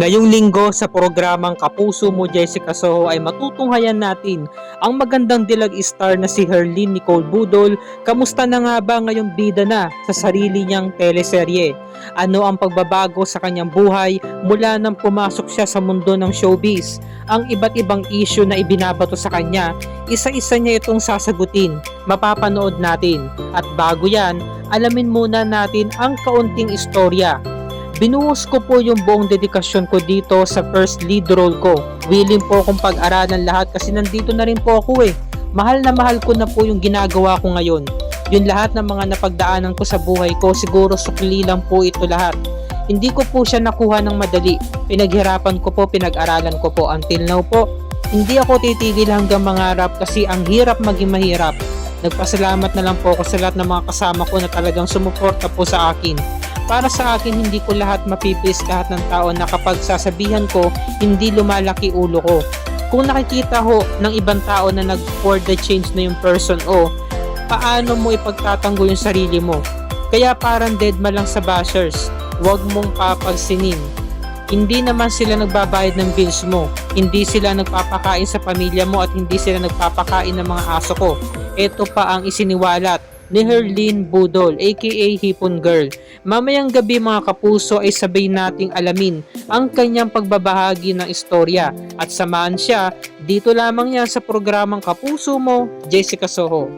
Ngayong linggo sa programang Kapuso mo Jessica Soho ay matutunghayan natin ang magandang dilag star na si Herlin Nicole Budol. Kamusta na nga ba ngayong bida na sa sarili niyang teleserye? Ano ang pagbabago sa kanyang buhay mula nang pumasok siya sa mundo ng showbiz? Ang iba't ibang issue na ibinabato sa kanya, isa-isa niya itong sasagutin. Mapapanood natin. At bago yan, alamin muna natin ang kaunting istorya Binuhos ko po yung buong dedikasyon ko dito sa first lead role ko. Willing po akong pag-aralan lahat kasi nandito na rin po ako eh. Mahal na mahal ko na po yung ginagawa ko ngayon. Yung lahat ng mga napagdaanan ko sa buhay ko, siguro sukli lang po ito lahat. Hindi ko po siya nakuha ng madali. Pinaghirapan ko po, pinag-aralan ko po until now po. Hindi ako titigil hanggang mangarap kasi ang hirap maging mahirap. Nagpasalamat na lang po ako sa lahat ng mga kasama ko na talagang sumuporta po sa akin. Para sa akin, hindi ko lahat mapipis lahat ng tao na kapag sasabihan ko, hindi lumalaki ulo ko. Kung nakikita ho ng ibang tao na nag for the change na yung person o, paano mo ipagtatanggol yung sarili mo? Kaya parang dead ma lang sa bashers. Huwag mong papagsinin. Hindi naman sila nagbabayad ng bills mo. Hindi sila nagpapakain sa pamilya mo at hindi sila nagpapakain ng mga aso ko. Ito pa ang isiniwalat ni Herlin Budol aka Hipon Girl. Mamayang gabi mga kapuso ay sabay nating alamin ang kanyang pagbabahagi ng istorya at samahan siya dito lamang yan sa programang Kapuso mo, Jessica Soho.